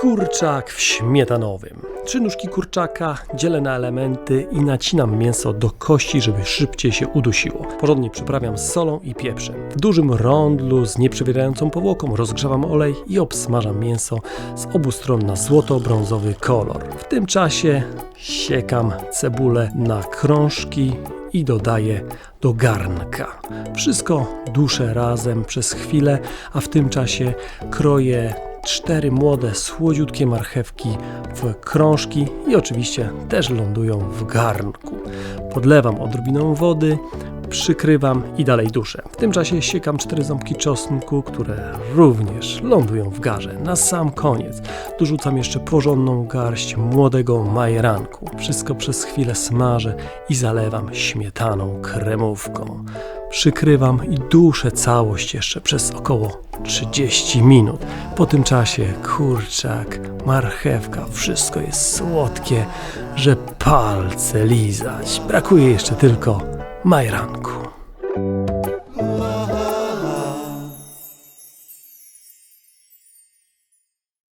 Kurczak w śmietanowym. Trzy nóżki kurczaka dzielę na elementy i nacinam mięso do kości, żeby szybciej się udusiło. Porządnie przyprawiam solą i pieprzem. W dużym rondlu z nieprzewierającą powłoką rozgrzewam olej i obsmażam mięso z obu stron na złoto-brązowy kolor. W tym czasie siekam cebulę na krążki i dodaję do garnka. Wszystko duszę razem przez chwilę, a w tym czasie kroję cztery młode, słodziutkie marchewki w krążki i oczywiście też lądują w garnku. Podlewam odrobiną wody, przykrywam i dalej duszę. W tym czasie siekam cztery ząbki czosnku, które również lądują w garze. Na sam koniec dorzucam jeszcze porządną garść młodego majeranku. Wszystko przez chwilę smażę i zalewam śmietaną kremówką. Przykrywam i duszę całość jeszcze przez około 30 minut. Po tym czasie kurczak, marchewka, wszystko jest słodkie, że palce lizać. Brakuje jeszcze tylko majranku.